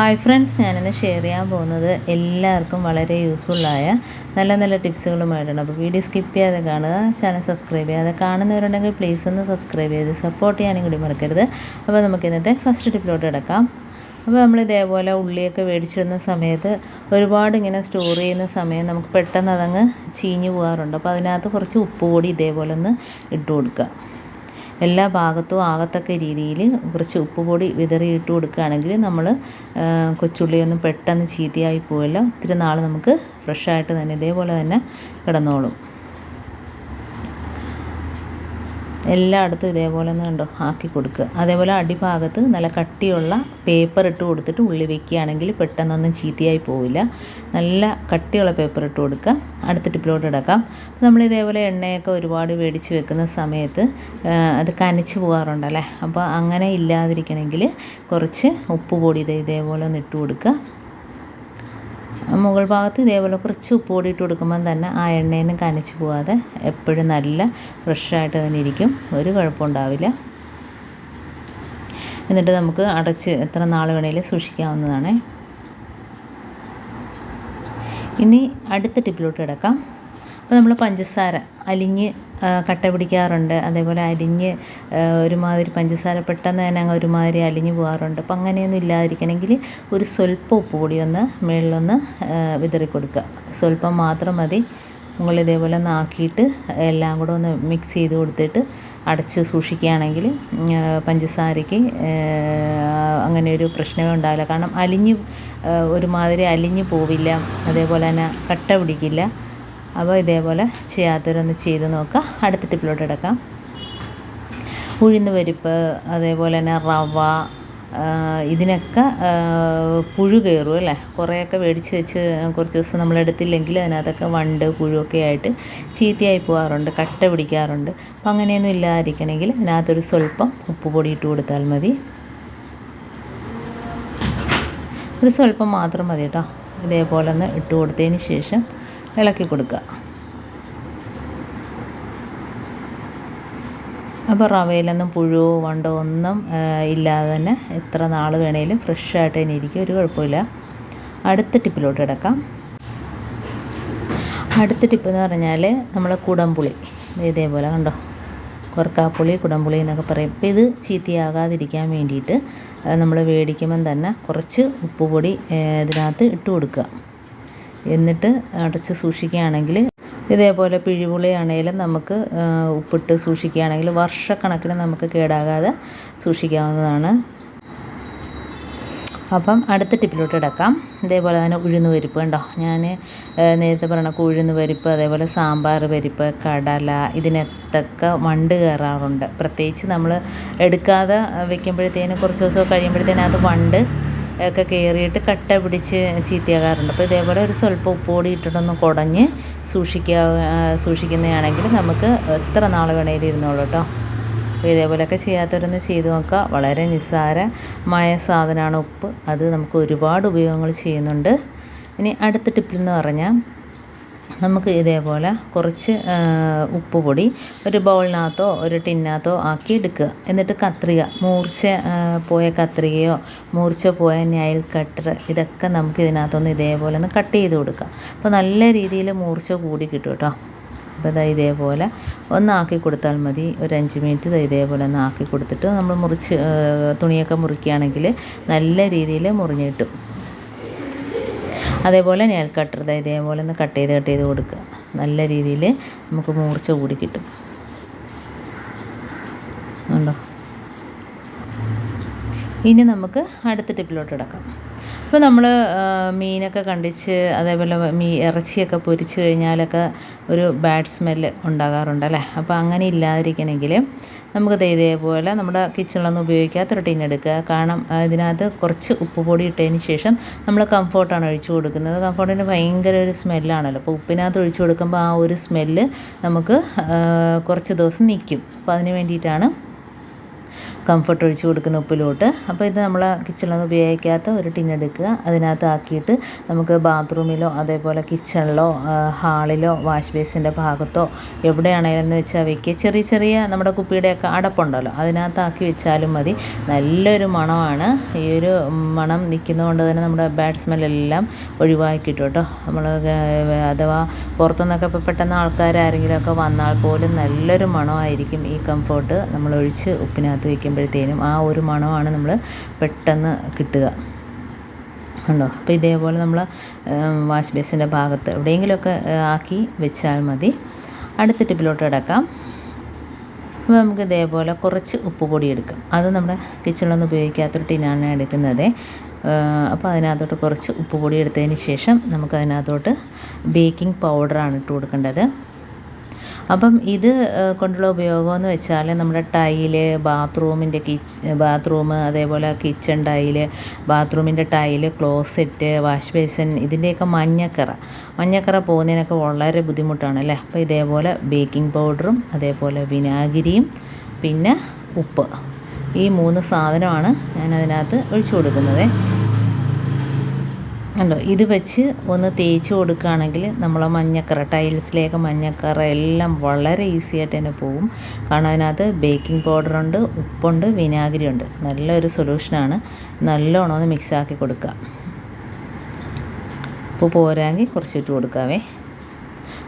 Hi friends ഞാനിന്ന് share ചെയ്യാൻ പോകുന്നത് എല്ലാവർക്കും വളരെ യൂസ്ഫുള്ളായ നല്ല നല്ല ടിപ്സുകളുമായിട്ടാണ് അപ്പോൾ വീഡിയോ സ്കിപ്പ് ചെയ്യാതെ കാണുക ചാനൽ സബ്സ്ക്രൈബ് ചെയ്യാതെ കാണുന്നവരുണ്ടെങ്കിൽ പ്ലീസ് ഒന്ന് സബ്സ്ക്രൈബ് ചെയ്ത് സപ്പോർട്ട് ചെയ്യാനും കൂടി മറക്കരുത്. അപ്പോൾ നമുക്ക് ഇന്നത്തെ ഫസ്റ്റ് ടിപ്പിലോട്ട് കിടക്കാം. അപ്പോൾ നമ്മൾ ഇതേപോലെ ഉള്ളിയൊക്കെ മേടിച്ചിടുന്ന സമയത്ത് ഒരുപാട് ഇങ്ങനെ സ്റ്റോർ ചെയ്യുന്ന സമയം നമുക്ക് പെട്ടെന്ന് അതങ്ങ് ചീഞ്ഞു പോകാറുണ്ട്. അപ്പോൾ അതിനകത്ത് കുറച്ച് ഉപ്പ് പൊടി ഇതേപോലെ ഒന്ന് ഇട്ട് കൊടുക്കുക. എല്ലാ ഭാഗത്തും ആകത്തക്ക രീതിയിൽ കുറച്ച് ഉപ്പ് പൊടി വിതറി ഇട്ട് കൊടുക്കുകയാണെങ്കിൽ നമ്മൾ കൊച്ചുള്ളിയൊന്നും പെട്ടെന്ന് ചീത്തയായി പോവില്ല. ഒത്തിരി നാൾ നമുക്ക് ഫ്രഷായിട്ട് തന്നെ ഇതേപോലെ തന്നെ കിടന്നോളും. എല്ലായിടത്തും ഇതേപോലെ ഒന്ന് കണ്ടോ? ആക്കി കൊടുക്കുക. അതേപോലെ അടിഭാഗത്ത് നല്ല കട്ടിയുള്ള പേപ്പർ ഇട്ട് കൊടുത്തിട്ട് ഉള്ളി വെക്കുകയാണെങ്കിൽ പെട്ടെന്നൊന്നും ചീത്തയായി പോവില്ല. നല്ല കട്ടിയുള്ള പേപ്പർ ഇട്ട് കൊടുക്കുക. അടുത്ത ടിപ്പിലോട്ട് ഇടക്കാം നമ്മൾ ഇതേപോലെ എണ്ണയൊക്കെ ഒരുപാട് മേടിച്ച് വെക്കുന്ന സമയത്ത് അത് കനച്ച് പോകാറുണ്ടല്ലേ അപ്പോൾ അങ്ങനെ ഇല്ലാതിരിക്കണമെങ്കിൽ കുറച്ച് ഉപ്പ് പൊടി ഇതേപോലെ ഒന്ന് ഇട്ട് കൊടുക്കുക. മുകൾ ഭാഗത്ത് ഇതേപോലെ കുറച്ച് ഉപ്പ് ഇട്ട് കൊടുക്കുമ്പം തന്നെ ആ എണ്ണയൊന്നും കനച്ച് പോവാതെ എപ്പോഴും നല്ല ഫ്രഷായിട്ട് തന്നെ ഇരിക്കും. ഒരു കുഴപ്പമുണ്ടാവില്ല എന്നിട്ട് നമുക്ക് അടച്ച് എത്ര നാൾ വേണേലും സൂക്ഷിക്കാവുന്നതാണ്. ഇനി അടുത്ത ടിപ്പിലോട്ട് കിടക്കാം. അപ്പോൾ നമ്മൾ പഞ്ചസാര അലിഞ്ഞ് കട്ട പിടിക്കാറുണ്ട്. അതേപോലെ അലിഞ്ഞ് ഒരുമാതിരി പഞ്ചസാര പെട്ടെന്ന് തന്നെ അങ്ങ് ഒരുമാതിരി അലിഞ്ഞ് പോകാറുണ്ട്. അപ്പം അങ്ങനെയൊന്നും ഇല്ലാതിരിക്കണമെങ്കിൽ ഒരു സ്വല്പം ഉപ്പ് കൂടി ഒന്ന് മുകളിലൊന്ന് വിതറി കൊടുക്കുക. സ്വല്പം മാത്രം മതി. നിങ്ങൾ ഇതേപോലെ ഒന്ന് ആക്കിയിട്ട് എല്ലാം കൂടെ ഒന്ന് മിക്സ് ചെയ്ത് കൊടുത്തിട്ട് അടച്ച് സൂക്ഷിക്കുകയാണെങ്കിൽ പഞ്ചസാരയ്ക്ക് അങ്ങനെ ഒരു പ്രശ്നമേ ഉണ്ടാവില്ല. കാരണം അലിഞ്ഞ് ഒരുമാതിരി അലിഞ്ഞ് പോവില്ല. അതേപോലെ തന്നെ കട്ട പിടിക്കില്ല. അപ്പോൾ ഇതേപോലെ ചെയ്യാത്തവരൊന്ന് ചെയ്ത് നോക്കുക അടുത്ത ടിപ്പിലോട്ട് എടുക്കാം ഉഴുന്ന് പരിപ്പ് അതേപോലെ തന്നെ റവ ഇതിനൊക്കെ പുഴു കയറും അല്ലേ? കുറേയൊക്കെ മേടിച്ച് വെച്ച് കുറച്ച് ദിവസം നമ്മൾ എടുത്തില്ലെങ്കിൽ അതിനകത്തൊക്കെ വണ്ട് പുഴുവൊക്കെ ആയിട്ട് ചീത്തയായി പോകാറുണ്ട് കട്ട പിടിക്കാറുണ്ട്. അപ്പം അങ്ങനെയൊന്നും ഇല്ലാതിരിക്കണമെങ്കിൽ അതിനകത്തൊരു സ്വല്പം ഉപ്പ് പൊടി ഇട്ട് കൊടുത്താൽ മതി. ഒരു സ്വല്പം മാത്രം മതി കേട്ടോ. ഇതേപോലെ ഒന്ന് ഇട്ട് കൊടുത്തതിന് ശേഷം ഇളക്കി കൊടുക്കുക. അപ്പോൾ റവയിലൊന്നും പുഴുവോ വണ്ടോ ഒന്നും ഇല്ലാതെ തന്നെ എത്ര നാൾ വേണേലും ഫ്രഷായിട്ട് തന്നെ ഇരിക്കും. ഒരു കുഴപ്പമില്ല. അടുത്ത ടിപ്പിലോട്ട് കിടക്കാം. അടുത്ത ടിപ്പ് എന്ന് പറഞ്ഞാൽ നമ്മൾ കുടംപുളി. ഇതേപോലെ കണ്ടോ? കൊറക്കാപ്പുളി കുടംപുളി എന്നൊക്കെ പറയും. അപ്പോൾ ഇത് ചീത്തയാകാതിരിക്കാൻ വേണ്ടിയിട്ട് നമ്മൾ മേടിക്കുമ്പം തന്നെ കുറച്ച് ഉപ്പ് പൊടി ഇതിനകത്ത് ഇട്ട് കൊടുക്കുക. എന്നിട്ട് അടച്ച് സൂക്ഷിക്കുകയാണെങ്കിൽ ഇതേപോലെ പിഴിപുളിയാണേലും നമുക്ക് ഉപ്പിട്ട് സൂക്ഷിക്കുകയാണെങ്കിൽ വർഷക്കണക്കിന് നമുക്ക് കേടാകാതെ സൂക്ഷിക്കാവുന്നതാണ്. അപ്പം അടുത്ത ടിപ്പിലോട്ട് ഇടക്കാം ഇതേപോലെ തന്നെ ഉഴുന്ന് പരിപ്പ് കണ്ടോ? ഞാൻ നേരത്തെ പറഞ്ഞ ഉഴുന്ന് പരിപ്പ് അതേപോലെ സാമ്പാർ പരിപ്പ് കടല ഇതിനൊക്കെ വണ്ട് കയറാറുണ്ട്. പ്രത്യേകിച്ച് നമ്മൾ എടുക്കാതെ വെക്കുമ്പോഴത്തേന് കുറച്ച് ദിവസം കഴിയുമ്പോഴത്തേനും അത് വണ്ട് ഒക്കെ കയറിയിട്ട് കട്ട പിടിച്ച് ചീത്തയാകാറുണ്ട്. അപ്പോൾ ഇതേപോലെ ഒരു സ്വല്പം ഉപ്പുപൊടി ഇട്ടിട്ടൊന്ന് കുടഞ്ഞ് സൂക്ഷിക്കുക സൂക്ഷിക്കുന്നതാണെങ്കിൽ നമുക്ക് എത്ര നാൾ വേണേലും ഇരുന്നോളൂ കേട്ടോ. അപ്പോൾ ഇതേപോലെയൊക്കെ ചെയ്യാത്തവരൊന്ന് ചെയ്ത് നോക്കുക. വളരെ നിസ്സാരമായ സാധനമാണ് ഉപ്പ്. അത് നമുക്ക് ഒരുപാട് ഉപയോഗങ്ങൾ ചെയ്യുന്നുണ്ട്. ഇനി അടുത്ത ടിപ്പിൽ എന്ന് പറഞ്ഞാൽ നമുക്ക് ഇതേപോലെ കുറച്ച് ഉപ്പുപൊടി ഒരു ബൗളിനകത്തോ ഒരു ടിന്നകത്തോ ആക്കി എടുക്കുക. എന്നിട്ട് കത്രിക മൂർച്ച പോയ കത്രികയോ മൂർച്ച പോയ നൈൽ കട്ടർ ഇതൊക്കെ നമുക്ക് ഇതിനകത്തൊന്ന് ഇതേപോലെ ഒന്ന് കട്ട് ചെയ്ത് കൊടുക്കുക. അപ്പോൾ നല്ല രീതിയിൽ മൂർച്ച കൂടി കിട്ടും കേട്ടോ. അപ്പോൾ ഇതാ ഇതേപോലെ ഒന്ന് ആക്കി കൊടുത്താൽ മതി. ഒരു അഞ്ച് മിനിറ്റ് ഇതേപോലെ ഒന്ന് ആക്കി കൊടുത്തിട്ട് നമ്മൾ മുറിച്ച് തുണിയൊക്കെ മുറിക്കുകയാണെങ്കിൽ നല്ല രീതിയിൽ മുറിഞ്ഞ് കിട്ടും. അതേപോലെ നെയിൽ കട്ടർ ഇതേപോലെ ഒന്ന് കട്ട് ചെയ്ത് കട്ട് ചെയ്ത് കൊടുക്കുക. നല്ല രീതിയിൽ നമുക്ക് മൂർച്ച കൂടി കിട്ടും. ഉണ്ടോ ഇനി നമുക്ക് അടുത്ത ടിപ്പിലോട്ട് കിടക്കാം. ഇപ്പോൾ നമ്മൾ മീനൊക്കെ കണ്ടിച്ച് അതേപോലെ മീ ഇറച്ചിയൊക്കെ പൊരിച്ച് കഴിഞ്ഞാലൊക്കെ ഒരു ബാഡ് സ്മെല്ല് ഉണ്ടാകാറുണ്ടല്ലേ അപ്പോൾ അങ്ങനെ ഇല്ലാതിരിക്കണമെങ്കിൽ നമുക്ക് ഇതേപോലെ നമ്മുടെ കിച്ചണിലൊന്നും ഉപയോഗിക്കാത്തൊരു ടിൻ എടുക്കുക. കാരണം ഇതിനകത്ത് കുറച്ച് ഉപ്പ് പൊടി ഇട്ടതിന് ശേഷം നമ്മൾ കംഫോർട്ടാണ് ഒഴിച്ചു കൊടുക്കുന്നത്. കംഫോർട്ടിന് ഭയങ്കര ഒരു സ്മെല്ലാണല്ലോ അപ്പോൾ ഉപ്പിനകത്ത് ഒഴിച്ചു കൊടുക്കുമ്പോൾ ആ ഒരു സ്മെല്ല് നമുക്ക് കുറച്ച് ദിവസം നിൽക്കും അപ്പോൾ അതിന് വേണ്ടിയിട്ടാണ് കംഫർട്ട് ഒഴിച്ച് കൊടുക്കുന്ന ഉപ്പിലോട്ട്. അപ്പോൾ ഇത് നമ്മൾ കിച്ചണിലൊന്നും ഉപയോഗിക്കാത്ത ഒരു ടിന്നെടുക്കുക അതിനകത്ത് ആക്കിയിട്ട് നമുക്ക് ബാത്റൂമിലോ അതേപോലെ കിച്ചണിലോ ഹാളിലോ വാഷ് ബേസിന്റെ ഭാഗത്തോ എവിടെയാണെങ്കിലും എന്ന് വെച്ചാൽ വെക്കുക. ചെറിയ ചെറിയ നമ്മുടെ കുപ്പിയുടെയൊക്കെ അടപ്പുണ്ടല്ലോ. അതിനകത്താക്കി വെച്ചാലും മതി. നല്ലൊരു മണമാണ്. ഈ ഒരു മണം നിൽക്കുന്നതുകൊണ്ട് തന്നെ നമ്മുടെ ബാഡ് സ്മെല്ലെല്ലാം ഒഴിവാക്കി കിട്ടും. കേട്ടോ നമ്മൾ അഥവാ പുറത്തുനിന്നൊക്കെ ഇപ്പോൾ പെട്ടെന്ന് ആൾക്കാരാരെങ്കിലുമൊക്കെ വന്നാൽ പോലും നല്ലൊരു മണമായിരിക്കും ഈ കംഫോർട്ട് നമ്മൾ ഒഴിച്ച് ഉപ്പിനകത്ത് വയ്ക്കുമ്പോഴത്തേനും ആ ഒരു മണമാണ് നമ്മൾ പെട്ടെന്ന് കിട്ടുക. ഉണ്ടോ? അപ്പോൾ ഇതേപോലെ നമ്മൾ വാഷ് ബേസിന്റെ ഭാഗത്ത് എവിടെയെങ്കിലുമൊക്കെ ആക്കി വെച്ചാൽ മതി. അടുത്ത ടിപ്പിലോട്ട് കിടക്കാം. അപ്പോൾ നമുക്ക് ഇതേപോലെ കുറച്ച് ഉപ്പ് പൊടി എടുക്കാം. അത് നമ്മുടെ കിച്ചണിലൊന്നും ഉപയോഗിക്കാത്തൊരു ടിനാണ് എടുക്കുന്നത്. അപ്പോൾ അതിനകത്തോട്ട് കുറച്ച് ഉപ്പ് പൊടി എടുത്തതിന് ശേഷം നമുക്ക് അതിനകത്തോട്ട് ബേക്കിംഗ് പൗഡറാണ് ഇട്ട് കൊടുക്കേണ്ടത്. അപ്പം ഇത് കൊണ്ടുള്ള ഉപയോഗം എന്ന് വെച്ചാൽ നമ്മുടെ ടൈൽ ബാത്റൂമിന്റെ കിച്ച് ബാത്റൂം അതേപോലെ കിച്ചൺ ടൈൽ ബാത്റൂമിന്റെ ടൈൽ ക്ലോസറ്റ് വാഷ് ബേസിൻ ഇതിന്റെയൊക്കെ മഞ്ഞക്കറ. മഞ്ഞക്കറ പോകുന്നതിനൊക്കെ വളരെ ബുദ്ധിമുട്ടാണ് അല്ലേ? അപ്പോൾ ഇതേപോലെ ബേക്കിംഗ് പൗഡറും അതേപോലെ വിനാഗിരിയും പിന്നെ ഉപ്പ്. ഈ മൂന്ന് സാധനമാണ് ഞാൻ അതിനകത്ത് ഒഴിച്ചു കൊടുക്കുന്നത്. ഉണ്ടോ ഇത് വെച്ച് ഒന്ന് തേച്ച് കൊടുക്കുകയാണെങ്കിൽ നമ്മളെ മഞ്ഞക്കറ ടൈൽസിലേക്ക് മഞ്ഞക്കറ എല്ലാം വളരെ ഈസി ആയിട്ട് തന്നെ പോകും കാരണം അതിനകത്ത് ബേക്കിംഗ് പൗഡറുണ്ട് ഉപ്പുണ്ട് വിനാഗിരി ഉണ്ട് നല്ലൊരു സൊല്യൂഷനാണ്. നല്ലോണം ഒന്ന് മിക്സാക്കി കൊടുക്കുക. ഉപ്പ് പോരാങ്കിൽ കുറച്ചിട്ട് കൊടുക്കാവേ.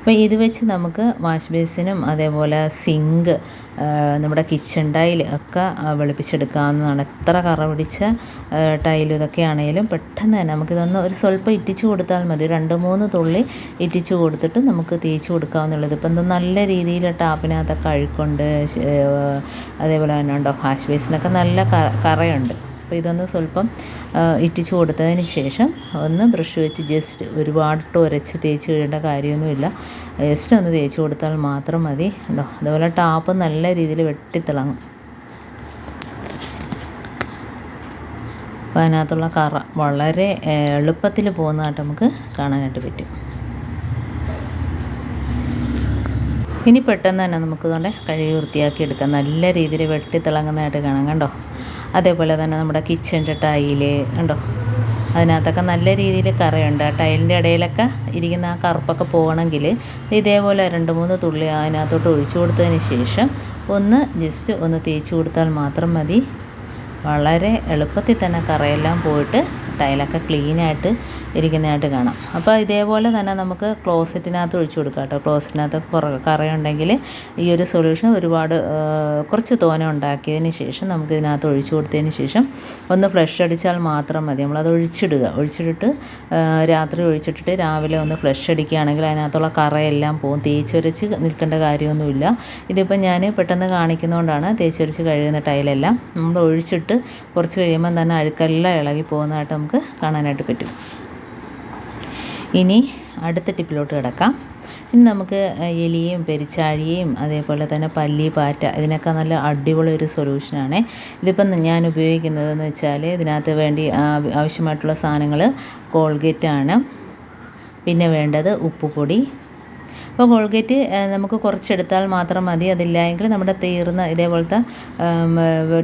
അപ്പോൾ ഇത് വെച്ച് നമുക്ക് വാഷ് ബേസിനും അതേപോലെ സിങ്ക് നമ്മുടെ കിച്ചൺ ടൈൽ ഒക്കെ വെളുപ്പിച്ചെടുക്കാവുന്നതാണ്. എത്ര കറ പിടിച്ച ടൈലും ഇതൊക്കെ ആണെങ്കിലും പെട്ടെന്ന് തന്നെ നമുക്കിതൊന്ന് ഒരു സ്വല്പം ഇറ്റിച്ചു കൊടുത്താൽ മതി. രണ്ട് മൂന്ന് തുള്ളി ഇറ്റിച്ചു കൊടുത്തിട്ട് നമുക്ക് തേച്ച് കൊടുക്കാവുന്നുള്ളത്. ഇപ്പം എന്താ നല്ല രീതിയിൽ ടാപ്പിനകത്തൊക്കെ അഴുക്കുണ്ട് അതേപോലെ തന്നെ ഉണ്ടോ? വാഷ് ബേസിനൊക്കെ നല്ല കറയുണ്ട്. അപ്പോൾ ഇതൊന്ന് സ്വല്പം ഇറ്റിച്ചു കൊടുത്തതിന് ശേഷം ഒന്ന് ബ്രഷ് വെച്ച് ജസ്റ്റ് ഒരുപാട് ഒരച്ച് തേച്ച് കഴിയേണ്ട കാര്യമൊന്നുമില്ല. ജസ്റ്റ് ഒന്ന് തേച്ച് കൊടുത്താൽ മാത്രം മതി ഉണ്ടോ അതുപോലെ ടാപ്പ് നല്ല രീതിയിൽ വെട്ടിത്തിളങ്ങും. അപ്പോൾ അതിനകത്തുള്ള കറ വളരെ എളുപ്പത്തിൽ പോകുന്നതായിട്ട് നമുക്ക് കാണാനായിട്ട് പറ്റും. ഇനി പെട്ടെന്ന് തന്നെ നമുക്ക് തന്നെ കഴുകി വൃത്തിയാക്കി എടുക്കാം. നല്ല രീതിയിൽ വെട്ടിത്തിളങ്ങുന്നതായിട്ട് കാണാം കണ്ടോ? അതേപോലെ തന്നെ നമ്മുടെ കിച്ചന്റെ ടൈൽ ഉണ്ടോ? അതിനകത്തൊക്കെ നല്ല രീതിയിൽ കറയുണ്ട്. ആ ടൈലിന്റെ ഇടയിലൊക്കെ ഇരിക്കുന്ന ആ കറുപ്പൊക്കെ പോകണമെങ്കിൽ ഇതേപോലെ രണ്ട് മൂന്ന് തുള്ളി അതിനകത്തോട്ട് ഒഴിച്ചു കൊടുത്തതിന് ശേഷം ഒന്ന് ജസ്റ്റ് ഒന്ന് തേച്ച് കൊടുത്താൽ മാത്രം മതി. വളരെ എളുപ്പത്തിൽ തന്നെ കറയെല്ലാം പോയിട്ട് ടൈലൊക്കെ ക്ലീനായിട്ട് ഇരിക്കുന്നതായിട്ട് കാണാം. അപ്പോൾ ഇതേപോലെ തന്നെ നമുക്ക് ക്ലോസറ്റിനകത്ത് ഒഴിച്ചു കൊടുക്കാം കേട്ടോ. ക്ലോസറ്റിനകത്ത് കുറ കറയുണ്ടെങ്കിൽ ഈ ഒരു സൊല്യൂഷൻ ഒരുപാട് കുറച്ച് തോന ഉണ്ടാക്കിയതിന് ശേഷം നമുക്ക് ഇതിനകത്ത് ഒഴിച്ചു കൊടുത്തതിന് ശേഷം ഒന്ന് ഫ്ലഷ് അടിച്ചാൽ മാത്രം മതി. നമ്മളത് ഒഴിച്ചിടുക. ഒഴിച്ചിട്ടിട്ട് രാത്രി ഒഴിച്ചിട്ടിട്ട് രാവിലെ ഒന്ന് ഫ്ലഷ് അടിക്കുകയാണെങ്കിൽ അതിനകത്തുള്ള കറയെല്ലാം പോകും. തേച്ചൊരച്ച് നിൽക്കേണ്ട കാര്യമൊന്നുമില്ല. ഇതിപ്പോൾ ഞാൻ പെട്ടെന്ന് കാണിക്കുന്നതുകൊണ്ടാണ് തേച്ചൊരച്ച് കഴുകുന്ന ടൈലെല്ലാം നമ്മൾ ഒഴിച്ചിട്ട് കുറച്ച് കഴിയുമ്പം തന്നെ അഴുക്കെല്ലാം ഇളകി പോകുന്നതായിട്ട് നമുക്ക് കാണാനായിട്ട് പറ്റും. ഇനി അടുത്ത ടിപ്പിലോട്ട് കിടക്കാം. ഇനി നമുക്ക് എലിയും പെരിച്ചാഴിയും അതേപോലെ തന്നെ പല്ലി പാറ്റ ഇതിനൊക്കെ നല്ല അടിപൊളി ഒരു സൊല്യൂഷനാണ് ഇതിപ്പം ഞാൻ ഉപയോഗിക്കുന്നതെന്ന് വെച്ചാൽ ഇതിനകത്ത് വേണ്ടി ആവശ്യമായിട്ടുള്ള സാധനങ്ങൾ കോൾഗേറ്റാണ് പിന്നെ വേണ്ടത് ഉപ്പുപൊടി അപ്പോൾ കോൾഗേറ്റ് നമുക്ക് കുറച്ചെടുത്താൽ മാത്രം മതി. അതില്ലായെങ്കിൽ നമ്മുടെ തീർന്ന ഇതേപോലത്തെ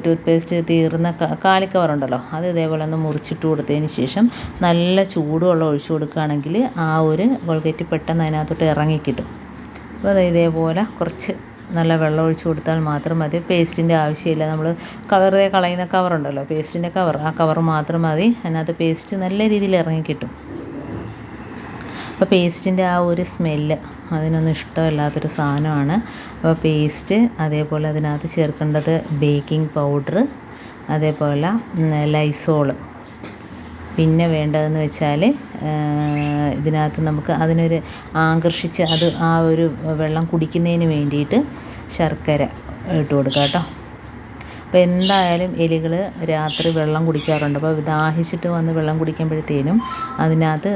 ടൂത്ത് പേസ്റ്റ് തീർന്ന കാലിക്കവറുണ്ടല്ലോ അത് ഇതേപോലെ ഒന്ന് മുറിച്ചിട്ട് കൊടുത്തതിന് ശേഷം നല്ല ചൂടുവെള്ളം ഒഴിച്ചു കൊടുക്കുകയാണെങ്കിൽ ആ ഒരു കോൾഗേറ്റ് പെട്ടെന്ന് അതിനകത്തോട്ട് ഇറങ്ങിക്കിട്ടും അപ്പോൾ അത് ഇതേപോലെ കുറച്ച് നല്ല വെള്ളം ഒഴിച്ച് കൊടുത്താൽ മാത്രം മതി. പേസ്റ്റിന്റെ ആവശ്യമില്ല. നമ്മൾ കവറേ കളയുന്ന കവറുണ്ടല്ലോ പേസ്റ്റിന്റെ കവർ ആ കവർ മാത്രം മതി. അതിനകത്ത് പേസ്റ്റ് നല്ല രീതിയിൽ ഇറങ്ങിക്കിട്ടും അപ്പോൾ പേസ്റ്റിന്റെ ആ ഒരു സ്മെല്ല് അതിനൊന്നും ഇഷ്ടമല്ലാത്തൊരു സാധനമാണ്. അപ്പോൾ പേസ്റ്റ് അതേപോലെ അതിനകത്ത് ചേർക്കേണ്ടത് ബേക്കിംഗ് പൗഡർ അതേപോലെ ലൈസോൾ. പിന്നെ വേണ്ടതെന്ന് വെച്ചാൽ ഇതിനകത്ത് നമുക്ക് അതിനൊരു ആകർഷിച്ച് അത് ആ ഒരു വെള്ളം കുടിക്കുന്നതിന് വേണ്ടിയിട്ട് ശർക്കര ഇട്ട് കൊടുക്കാം കേട്ടോ. അപ്പോൾ എന്തായാലും എലികൾ രാത്രി വെള്ളം കുടിക്കാറുണ്ട്. അപ്പോൾ ദാഹിച്ചിട്ട് വന്ന് വെള്ളം കുടിക്കുമ്പോഴത്തേനും അതിനകത്ത്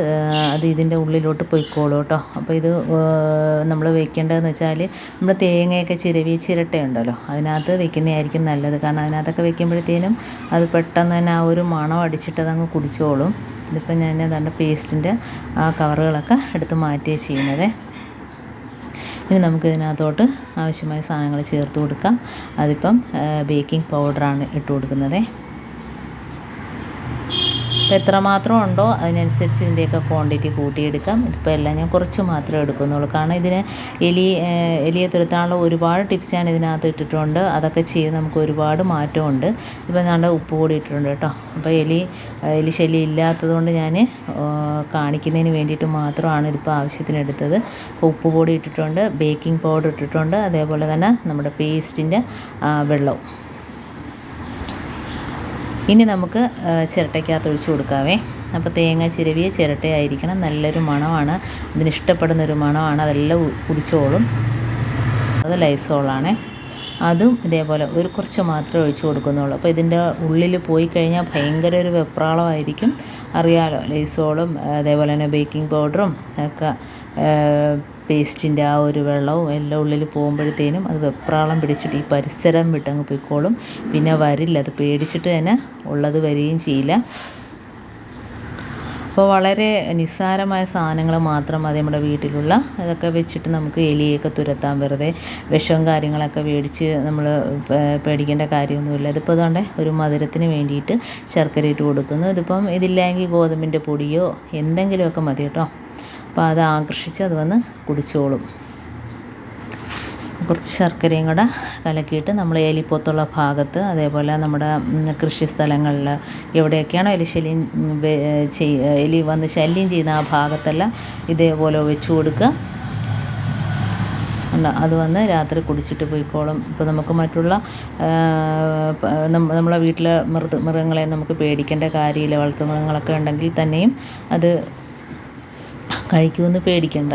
അത് ഇതിന്റെ ഉള്ളിലോട്ട് പൊയ്ക്കോളൂ കേട്ടോ. അപ്പോൾ ഇത് നമ്മൾ വെക്കേണ്ടതെന്ന് വെച്ചാൽ നമ്മൾ തേങ്ങയൊക്കെ ചിരവി ചിരട്ടയുണ്ടല്ലോ അതിനകത്ത് വെക്കുന്നതായിരിക്കും നല്ലത്. കാരണം അതിനകത്തൊക്കെ വെക്കുമ്പോഴത്തേനും അത് പെട്ടെന്ന് തന്നെ ആ ഒരു മണം അടിച്ചിട്ട് അതങ്ങ് കുടിച്ചോളും. ഇതിപ്പോൾ ഞാൻ ഏതാണ്ട് പേസ്റ്റിന്റെ ആ കവറുകളൊക്കെ എടുത്ത് മാറ്റുകയാണ് ചെയ്യുന്നത്. ഇനി നമുക്ക് ഇതിനകത്തോട്ട് ആവശ്യമായ സാധനങ്ങൾ ചേർത്ത് കൊടുക്കാം. അതിപ്പം ബേക്കിംഗ് പൗഡറാണ് ഇട്ട് കൊടുക്കുന്നത്. അപ്പോൾ എത്രമാത്രം ഉണ്ടോ അതിനനുസരിച്ച് ഇതിന്റെയൊക്കെ ക്വാണ്ടിറ്റി കൂട്ടിയെടുക്കാം. ഇതിപ്പോൾ എല്ലാം ഞാൻ കുറച്ച് മാത്രമേ എടുക്കുന്നുള്ളൂ. കാരണം ഇതിന് എലി എലിയെ തുരത്താനുള്ള ഒരുപാട് ടിപ്സ് ഞാൻ ഇതിനകത്ത് ഇട്ടിട്ടുണ്ട്. അതൊക്കെ ചെയ്ത് നമുക്ക് ഒരുപാട് മാറ്റമുണ്ട്. ഇപ്പോൾ ഞാൻ ഉപ്പ് കൂടി ഇട്ടിട്ടുണ്ട് കേട്ടോ. അപ്പോൾ എലി എലി ശല്യം ഇല്ലാത്തതുകൊണ്ട് ഞാൻ കാണിക്കുന്നതിന് വേണ്ടിയിട്ട് മാത്രമാണ് ഇതിപ്പോൾ ആവശ്യത്തിന് എടുത്തത് അപ്പോൾ ഉപ്പ് പൊടി ഇട്ടിട്ടുണ്ട് ബേക്കിംഗ് പൗഡർ ഇട്ടിട്ടുണ്ട്. അതേപോലെ തന്നെ നമ്മുടെ പേസ്റ്റിന്റെ വെള്ളവും. ഇനി നമുക്ക് ചിരട്ടയ്ക്കകത്ത് ഒഴിച്ചു കൊടുക്കാവേ. അപ്പോൾ തേങ്ങ ചിരവിയ ചിരട്ടയായിരിക്കണം നല്ലൊരു മണമാണ്. അതിന് ഇഷ്ടപ്പെടുന്ന ഒരു മണമാണ്. അതെല്ലാം കുടിച്ചോളും. അത് ലൈസോളാണേ. അതും ഇതേപോലെ ഒരു കുറച്ച് മാത്രമേ ഒഴിച്ചു കൊടുക്കുന്നുള്ളൂ. അപ്പോൾ ഇതിന്റെ ഉള്ളിൽ പോയി കഴിഞ്ഞാൽ ഭയങ്കര ഒരു വെപ്രാളമായിരിക്കും. അറിയാലോ ലൈസോളും അതേപോലെ തന്നെ ബേക്കിംഗ് പൗഡറും ഒക്കെ പേസ്റ്റിന്റെ ആ ഒരു വെള്ളവും എല്ലാം ഉള്ളിൽ പോകുമ്പോഴത്തേനും അത് വെപ്രാളം പിടിച്ചിട്ട് ഈ പരിസരം വിട്ടങ്ങ് പൊയ്ക്കോളും. പിന്നെ വരില്ല അത് പേടിച്ചിട്ട് തന്നെ ഉള്ളത് വരികയും ചെയ്യില്ല. അപ്പോൾ വളരെ നിസ്സാരമായ സാധനങ്ങൾ മാത്രം മതി നമ്മുടെ വീട്ടിലുള്ള. അതൊക്കെ വെച്ചിട്ട് നമുക്ക് എലിയൊക്കെ തുരത്താൻ വെറുതെ. വിഷവും കാര്യങ്ങളൊക്കെ മേടിച്ച് നമ്മൾ പേടിക്കേണ്ട കാര്യമൊന്നുമില്ല. ഇതിപ്പോൾ അതുകൊണ്ട് ഒരു മധുരത്തിന് വേണ്ടിയിട്ട് ശർക്കര ഇട്ട് കൊടുക്കുന്നു. ഇതിപ്പം ഇതില്ലെങ്കിൽ ഗോതമ്പിന്റെ പൊടിയോ എന്തെങ്കിലുമൊക്കെ മതി കേട്ടോ. അപ്പോൾ അത് ആകർഷിച്ച് അത് വന്ന് കുടിച്ചോളും. കുറച്ച് ശർക്കരയും കൂടെ കലക്കിയിട്ട് നമ്മൾ എലിപ്പൊത്തുള്ള ഭാഗത്ത് അതേപോലെ നമ്മുടെ കൃഷി സ്ഥലങ്ങളിൽ എവിടെയൊക്കെയാണോ എലി ശല്യം എലി വന്ന് ശല്യം ചെയ്യുന്ന ആ ഭാഗത്തെല്ലാം ഇതേപോലെ വെച്ച് കൊടുക്കുക. അത് വന്ന് രാത്രി കുടിച്ചിട്ട് പോയിക്കോളും. ഇപ്പോൾ നമുക്ക് മറ്റുള്ള നമ്മളെ വീട്ടിലെ മൃഗ മൃഗങ്ങളെ നമുക്ക് പേടിക്കേണ്ട കാര്യമില്ല. വളർത്തു മൃഗങ്ങളൊക്കെ ഉണ്ടെങ്കിൽ തന്നെയും അത് കഴിക്കുമെന്ന് പേടിക്കണ്ട.